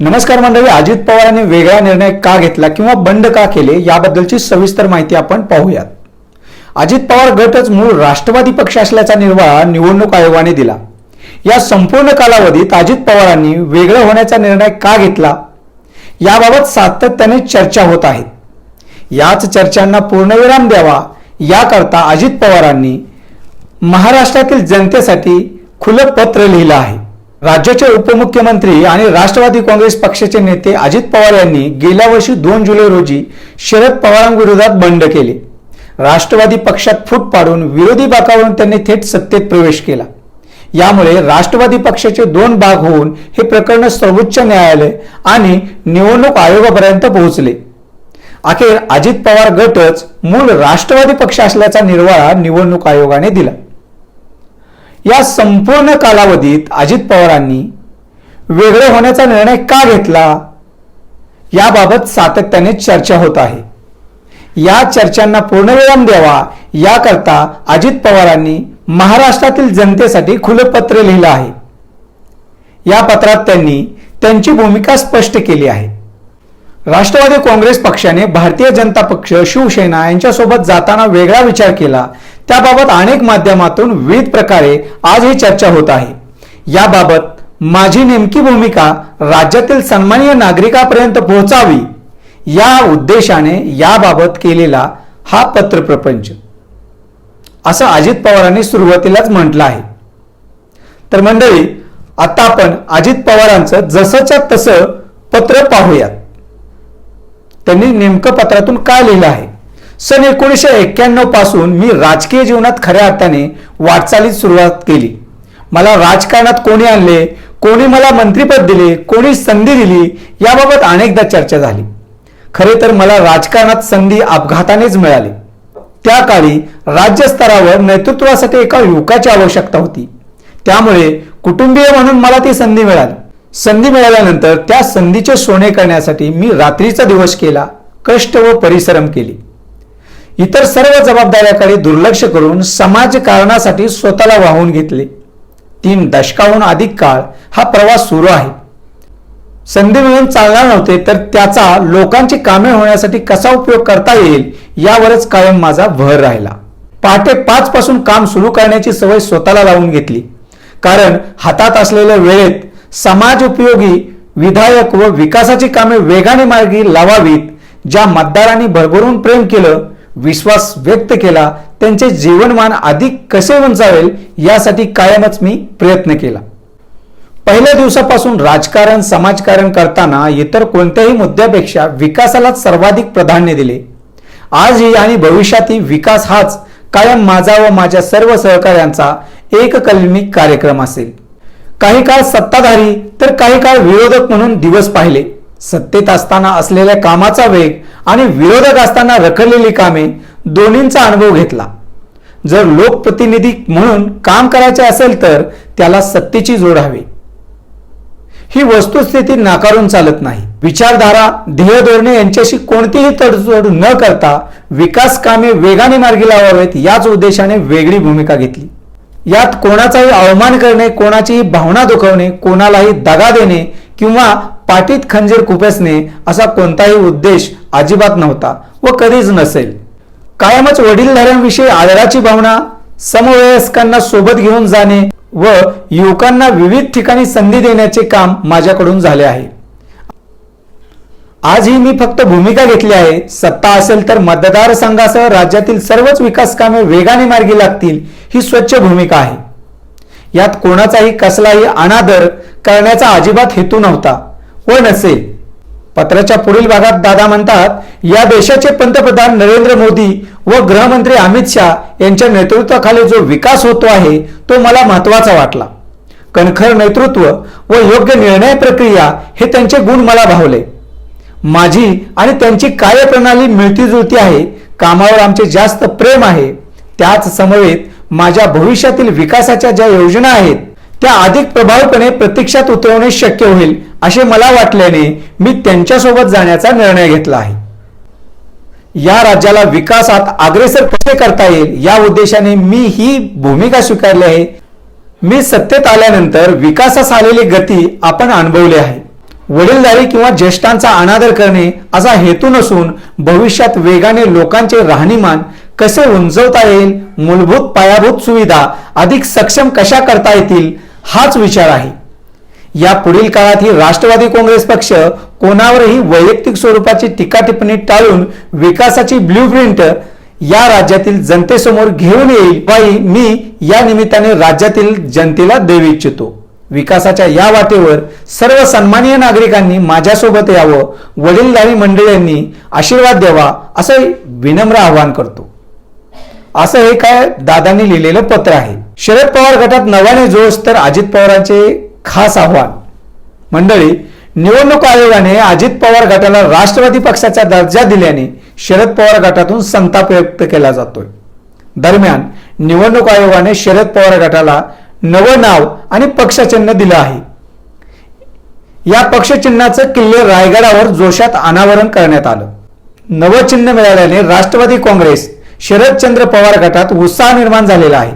नमस्कार मंडळी अजित पवारांनी वेगळा निर्णय का घेतला किंवा बंड का केले याबद्दलची सविस्तर माहिती आपण पाहूयात. अजित पवार गटच मूळ राष्ट्रवादी पक्ष असल्याचा निर्वाळा निवडणूक आयोगाने दिला. या संपूर्ण कालावधीत अजित पवारांनी वेगळं होण्याचा निर्णय का घेतला? याबाबत सातत्याने चर्चा होत आहेत याच चर्चांना पूर्णविराम द्यावा याकरता अजित पवारांनी महाराष्ट्रातील जनतेसाठी खुलं पत्र लिहिलं आहे. राज्याचे उपमुख्यमंत्री आणि राष्ट्रवादी काँग्रेस पक्षाचे नेते अजित पवार यांनी गेल्या वर्षी दोन जुलै रोजी शरद पवारांविरोधात बंड केले. राष्ट्रवादी पक्षात फूट पाडून विरोधी बाकावरून त्यांनी थेट सत्तेत प्रवेश केला. यामुळे राष्ट्रवादी पक्षाचे दोन भाग होऊन हे प्रकरण सर्वोच्च न्यायालय आणि निवडणूक आयोगापर्यंत पोहोचले. अखेर अजित पवार गटच मूळ राष्ट्रवादी पक्ष असल्याचा निर्वाळा निवडणूक आयोगाने दिला. या संपूर्ण कालावधीत अजित पवारांनी वेगळे होण्याचा निर्णय का घेतला? याबाबत सातत्याने चर्चा होत आहे. या चर्चांना पूर्णविराम द्यावा. याकरता अजित पवारांनी महाराष्ट्रातील जनतेसाठी खुलं पत्र लिहिलं आहे. या पत्रात त्यांनी त्यांची भूमिका स्पष्ट केली आहे. राष्ट्रवादी काँग्रेस पक्षाने भारतीय जनता पक्ष शिवसेना यांच्यासोबत जाताना वेगळा विचार केला. त्याबाबत अनेक माध्यमातून विविध प्रकारे आज ही चर्चा होत आहे. याबाबत माझी नेमकी भूमिका राज्यातील सन्माननीय नागरिकापर्यंत पोहोचावी या उद्देशाने याबाबत केलेला हा पत्रप्रपंच. असं अजित पवारांनी सुरुवातीलाच म्हटलं आहे. तर मंडळी आता आपण अजित पवारांचं जसंच्या तसं पत्र पाहूयात. त्यांनी नेमकं पत्रातून काय लिहिलं आहे? सन एकोणीसशे एक्क्याण्णवपासून मी राजकीय जीवनात खऱ्या अर्थाने वाटचालीत सुरुवात केली. मला राजकारणात कोणी आणले कोणी मला मंत्रीपद दिले कोणी संधी दिली याबाबत अनेकदा चर्चा झाली. खरे तर मला राजकारणात संधी अपघातानेच मिळाली. त्या काळी राज्यस्तरावर नेतृत्वासाठी एका युवकाची आवश्यकता होती. त्यामुळे कुटुंबीय म्हणून मला ती संधी मिळाली. संधी मिळाल्यानंतर त्या संधीचे सोने करण्यासाठी मी रात्रीचा दिवस केला कष्ट व परिश्रम केले. इतर सर्व जबाबदाऱ्याकडे दुर्लक्ष करून समाजकारणासाठी स्वतःला वाहून घेतले. तीन दशकाहून अधिक काळ हा प्रवास सुरू आहे. संधी मिळून चालणार नव्हते तर त्याचा लोकांची कामे होण्यासाठी कसा उपयोग करता येईल यावरच कायम माझा भर राहिला. पहाटे पाच पासून काम सुरू करण्याची सवय स्वतःला लावून घेतली. कारण हातात असलेल्या वेळेत समाज उपयोगी विधायक व विकासाची कामे वेगाने मार्गी लावावीत ज्या मतदारांनी भरभरून प्रेम केलं विश्वास व्यक्त केला त्यांचे जीवनमान अधिक कसे उंचावेल यासाठी कायमच मी प्रयत्न केला. पहिल्या दिवसापासून राजकारण समाजकारण करताना इतर कोणत्याही मुद्द्यापेक्षा विकासालाच सर्वाधिक प्राधान्य दिले. आजही आणि भविष्यातही विकास हाच कायम माझा व माझ्या सर्व सहकाऱ्यांचा एक कलमी कार्यक्रम असेल. काही काळ सत्ताधारी तर काही काळ विरोधक म्हणून दिवस पाहिले. सत्तेत असताना असलेल्या कामाचा वेग आणि विरोधक असताना रखडलेली कामे दोन्हींचा अनुभव घेतला. जर लोकप्रतिनिधी म्हणून काम करायचे असेल तर त्याला सत्तेची जोड हवी. ही वस्तुस्थिती नाकारून चालत नाही. विचारधारा ध्येय धोरणे यांच्याशी कोणतीही तडजोड न करता विकास कामे वेगाने मार्गी लावावेत याच उद्देशाने वेगळी भूमिका घेतली. यात कोणाचाही अवमान करणे कोणाचीही भावना दुखवणे कोणालाही दगा देणे किंवा पाठीत खंजीर कुपेसणे असा कोणताही उद्देश अजिबात नव्हता व कधीच नसेल. कायमच वडीलधाऱ्यांविषयी आदराची भावना समवयस्कांना सोबत घेऊन जाणे व युवकांना विविध ठिकाणी संधी देण्याचे काम माझ्याकडून झाले आहे. आजही मी फक्त भूमिका घेतली आहे. सत्ता असेल तर मतदारसंघासह राज्यातील सर्वच विकास कामे वेगाने मार्गी लागतील ही स्वच्छ भूमिका आहे. यात कोणाचाही कसलाही अनादर करण्याचा अजिबात हेतू नव्हता. व नसेल पत्राच्या पुढील भागात दादा म्हणतात या देशाचे पंतप्रधान नरेंद्र मोदी व गृहमंत्री अमित शाह यांच्या नेतृत्वाखाली जो विकास होतो आहे तो मला महत्त्वाचा वाटला. कणखर नेतृत्व व योग्य निर्णय प्रक्रिया हे त्यांचे गुण मला भावले. माझी आणि त्यांची कार्यप्रणाली मिळती जुळती आहे कामावर आमचे जास्त प्रेम आहे त्याच समवेत माझ्या भविष्यातील विकासाच्या ज्या योजना आहेत त्या अधिक प्रभावीपणे प्रत्यक्षात उतरवणे शक्य होईल असे मला वाटल्याने मी त्यांच्यासोबत जाण्याचा निर्णय घेतला आहे. या राज्याला विकासात अग्रेसर कसे करता येईल या उद्देशाने मी ही भूमिका स्वीकारली आहे. मी सत्तेत आल्यानंतर विकासास आलेली गती आपण अनुभवली आहे. वडीलधारी किंवा ज्येष्ठांचा अनादर करणे असा हेतू नसून भविष्यात वेगाने लोकांचे राहणीमान कसे उंचवता येईल मूलभूत पायाभूत सुविधा अधिक सक्षम कशा करता येतील हाच विचार आहे. या पुढील काळात ही राष्ट्रवादी काँग्रेस पक्ष कोणावरही वैयक्तिक स्वरूपाची टीका टिप्पणी टाळून विकासाची ब्ल्यूप्रिंट या राज्यातील जनतेसमोर घेऊन येईल बाई मी या निमित्ताने राज्यातील जनतेला देऊ इच्छितो. विकासाच्या या वाटेवर सर्व सन्माननीय नागरिकांनी माझ्यासोबत यावं वडीलधारी मंडळींनी आशीर्वाद द्यावा असं विनम्र आवाहन करतो. असं हे काय दादांनी लिहिलेलं पत्र आहे. शरद पवार गटात नव्याने जोश तर अजित पवारांचे खास आव्हान. मंडळी निवडणूक आयोगाने अजित पवार गटाला राष्ट्रवादी पक्षाचा दर्जा दिल्याने शरद पवार गटातून संताप व्यक्त केला जातोय. दरम्यान निवडणूक आयोगाने शरद पवार गटाला नवं नाव आणि पक्षचिन्ह दिलं आहे. या पक्षचिन्हाचं किल्ले रायगडावर जोशात अनावरण करण्यात आलं. नवं चिन्ह मिळाल्याने राष्ट्रवादी काँग्रेस शरदचंद्र पवार गटात उत्साह निर्माण झालेला आहे.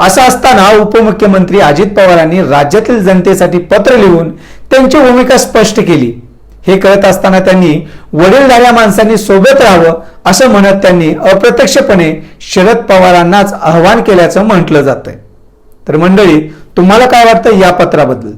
असं असताना उपमुख्यमंत्री अजित पवारांनी राज्यातील जनतेसाठी पत्र लिहून त्यांची भूमिका स्पष्ट केली. हे कळत असताना त्यांनी वडीलधाऱ्या माणसांनी सोबत राहावं असं म्हणत त्यांनी अप्रत्यक्षपणे शरद पवारांनाच आव्हान केल्याचं म्हटलं जातंय. तर मंडळी तुम्हाला काय वाटतं या पत्राबद्दल?